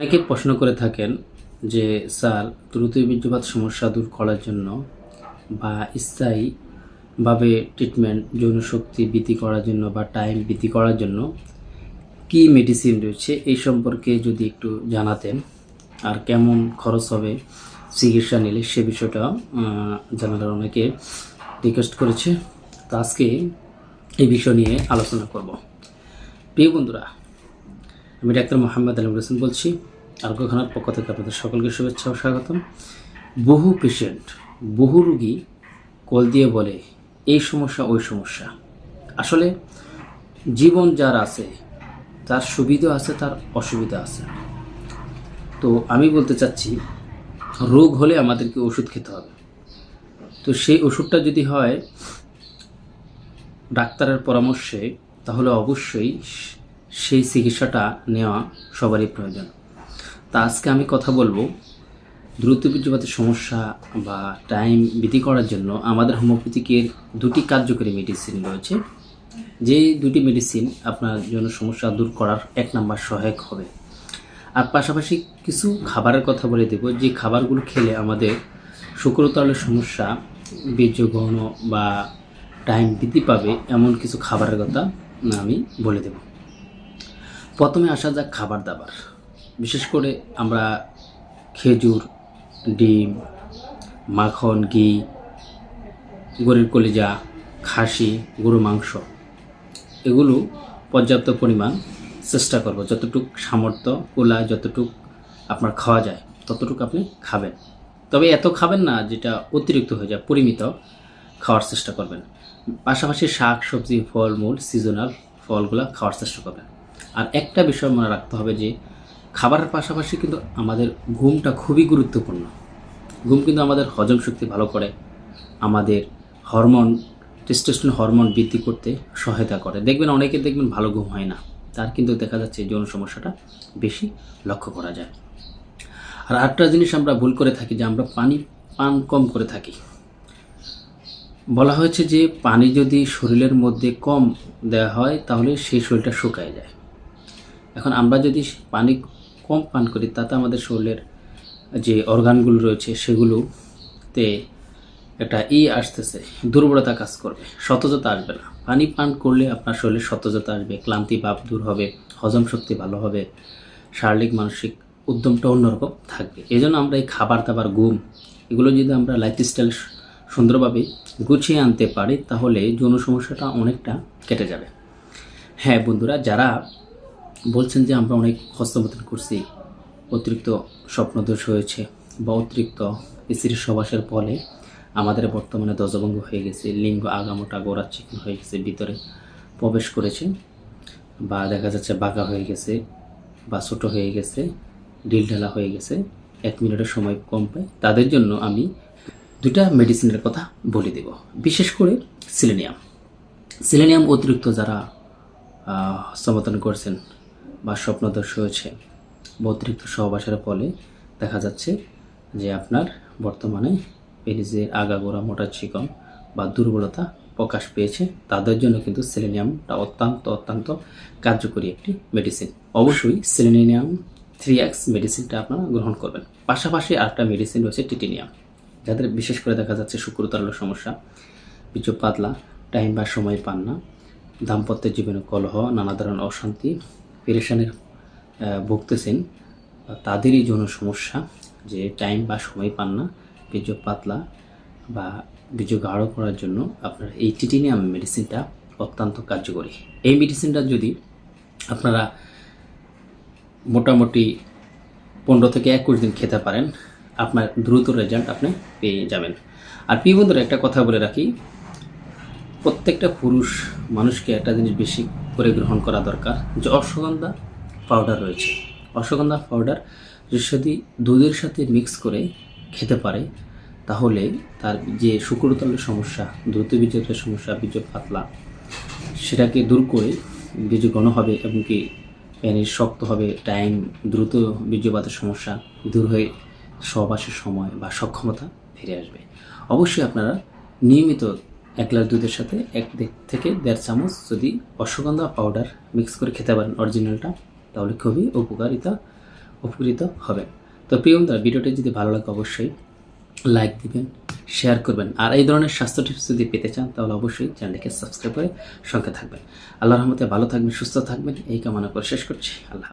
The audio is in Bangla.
অনেকে প্রশ্ন করে থাকেন যে, স্যার দ্রুত বীর্যপাত সমস্যা দূর করার জন্য বা স্থায়ীভাবে ট্রিটমেন্ট যৌন শক্তি বৃদ্ধি করার জন্য বা টাইম বৃদ্ধি করার জন্য কি মেডিসিন রয়েছে এই সম্পর্কে যদি একটু জানাতেন, আর কেমন খরচ হবে চিকিৎসা নিলে সে বিষয়টা জানার অনেকে রিকোয়েস্ট করেছে। তো আজকে এই বিষয় নিয়ে আলোচনা করব। প্রিয় বন্ধুরা, আমি ডাক্তার মোহাম্মদ আলম হোসেন বলছি। আরোগ্যখানার পক্ষ থেকে আপনাদের সকলকে শুভেচ্ছা ও স্বাগতম। বহু পেশেন্ট বহু রুগী কল দিয়ে বলে, এই সমস্যা, ওই সমস্যা। আসলে জীবন যার আছে, তার সুবিধা আছে, তার অসুবিধা আছে। তো আমি বলতে চাচ্ছি, রোগ হলে আমাদেরকে ওষুধ খেতে হবে। তো সেই ওষুধটা যদি হয় ডাক্তারের পরামর্শে, তাহলে অবশ্যই সেই চিকিৎসাটা নেওয়া সবারই প্রয়োজন। তা আজকে আমি কথা বলব দ্রুত বীর্যপাতের সমস্যা বা টাইম বৃদ্ধি করার জন্য আমাদের হোমিওপ্যাথিকের দুটি কার্যকরী মেডিসিন রয়েছে। যে দুটি মেডিসিন আপনার জন্য সমস্যা দূর করার এক নাম্বার সহায়ক হবে। আর পাশাপাশি কিছু খাবারের কথা বলে দেব। যে খাবারগুলো খেলে আমাদের শুক্রতালের সমস্যা বীর্য গহন বা টাইম বৃদ্ধি পাবে এমন কিছু খাবারের কথা আমি বলে দেব। প্রথমে আসা যাক খাবার দাবার। বিশেষ করে আমরা খেজুর, ডিম, মাখন, ঘি, গরুর কলিজা, খাসি, গরু মাংস, এগুলো পর্যাপ্ত পরিমাণ চেষ্টা করব। যতটুক সামর্থ্য, কোলা যতটুক আপনার খাওয়া যায়, ততটুকু আপনি খাবেন। তবে এত খাবেন না যেটা অতিরিক্ত হয়ে যায়, পরিমিত খাওয়ার চেষ্টা করবেন। পাশাপাশি শাক, সবজি, ফলমূল সিজনাল ফলগুলো খাওয়ার চেষ্টা করবেন। আর একটা বিষয় মনে রাখতে হবে যে খাবারের পাশাপাশি কিন্তু আমাদের ঘুমটা খুবই গুরুত্বপূর্ণ। ঘুম কিন্তু আমাদের হজম শক্তি ভালো করে, আমাদের হরমোন টেস্টোস্টেরন হরমোন বৃদ্ধি করতে সহায়তা করে। দেখবেন অনেকে দেখবেন ভালো ঘুম হয় না, তার কিন্তু দেখা যাচ্ছে যৌন সমস্যাটা বেশি লক্ষ্য করা যায়। আর আরেকটা জিনিস আমরা ভুল করে থাকি, যে আমরা পানি পান কম করে থাকি। বলা হয়েছে যে পানি যদি শরীরের মধ্যে কম দেওয়া হয়, তাহলে সেই শরীরটা শুকায় যায়। এখন আমরা যদি পানি কম পান করি, তাতে আমাদের শরীরের যে অর্গানগুলো রয়েছে সেগুলোতে একটা ই আসতেছে, দুর্বলতা কাজ করবে, সতেজতা আসবে না। পানি পান করলে আপনার শরীরে সতেজতা আসবে, ক্লান্তি ভাব দূর হবে, হজম শক্তি ভালো হবে, শারীরিক, মানসিক উদ্যমটা অন্যরকম থাকবে। এই আমরা এই খাবার, দাবার, ঘুম, এগুলো যদি আমরা লাইফস্টাইল সুন্দরভাবে গুছিয়ে আনতে পারি, তাহলে যৌন সমস্যাটা অনেকটা কেটে যাবে। হ্যাঁ বন্ধুরা, যারা বলছেন যে আমরা অনেক হস্তমতন করছি। অতিরিক্ত স্বপ্নদোষ হয়েছে বা অতিরিক্ত স্ত্রীর সবাসের ফলে আমাদের বর্তমানে দজভঙ্গ হয়ে গেছে, লিঙ্গ আগামোটা গোড়া চিকন হয়ে গেছে, ভিতরে প্রবেশ করেছে বা দেখা যাচ্ছে বাঁকা হয়ে গেছে বা ছোটো হয়ে গেছে, ঢিলঢালা হয়ে গেছে। এক মিনিটের সময় কম পায়। তাদের জন্য আমি দুটা মেডিসিনের কথা বলে দেব। বিশেষ করে সিলেনিয়াম সিলেনিয়াম অতিরিক্ত যারা হস্তমতন করছেন বা স্বপ্নদর্শ হয়েছে। অতিরিক্ত সহবাসের ফলে দেখা যাচ্ছে যে আপনার বর্তমানে পেনিসের আগাগোড়া মোটা চিকন বা দুর্বলতা প্রকাশ পেয়েছে। তাদের জন্য কিন্তু সেলেনিয়ামটা অত্যন্ত অত্যন্ত কার্যকরী একটি মেডিসিন অবশ্যই সেলেনিয়াম থ্রি এক্স মেডিসিনটা আপনারা গ্রহণ করবেন। পাশাপাশি আরেকটা মেডিসিন রয়েছে টিটিনিয়াম যাদের বিশেষ করে দেখা যাচ্ছে শুক্রতরল সমস্যা কিছু পাতলা টাইম বা সময় পান না দাম্পত্য জীবনে কলহ, নানা ধরনের অশান্তি পেরেশানের ভুগতেছেন তাদেরই জন্য সমস্যা যে টাইম বা সময় পান না, বীর্য পাতলা বা বীর্য গাঢ় করার জন্য আপনার এই টিটিনিয়াম মেডিসিনটা অত্যন্ত কার্যকরী। এই মেডিসিনটা যদি আপনারা মোটামুটি পনেরো থেকে একুশ দিন খেতে পারেন, আপনার দ্রুত রেজাল্ট আপনি পেয়ে যাবেন। আর প্রিয় বন্ধুরা, একটা কথা বলে রাখি প্রত্যেকটা পুরুষ মানুষকে একটা জিনিস বেশি করে গ্রহণ করা দরকার, যে অশ্বগন্ধা পাউডার রয়েছে। অশ্বগন্ধা পাউডার যদি দুধের সাথে মিক্স করে খেতে পারে, তাহলে তার যে শুক্রতলের সমস্যা দ্রুত বীর্যের সমস্যা বীর্য পাতলা, সেটাকে দূর করে বীজ ঘন হবে এবং কি প্যানির শক্ত হবে টাইম দ্রুত বীর্যপাতের সমস্যা দূর হয়ে সহবাসের সময় বা সক্ষমতা ফিরে আসবে। অবশ্যই আপনারা নিয়মিত এক গ্লাস দুধের সাথে এক থেকে দেড় চামচ যদি অশ্বগন্ধা পাউডার মিক্স করে খেতে পারেন অরিজিনালটা তাহলে খুবই উপকারিতা, উপকৃত হবেন। তো প্রিয় বন্ধুরা, ভিডিওটি যদি ভালো লাগে অবশ্যই লাইক দিবেন শেয়ার করবেন। আর এই ধরনের স্বাস্থ্য টিপস যদি পেতে চান, তাহলে অবশ্যই চ্যানেলটিকে সাবস্ক্রাইব করে সঙ্গে থাকবেন। আল্লাহ রহমতে ভালো থাকবেন, সুস্থ থাকবেন, এই কামনা করে শেষ করছি। আল্লাহ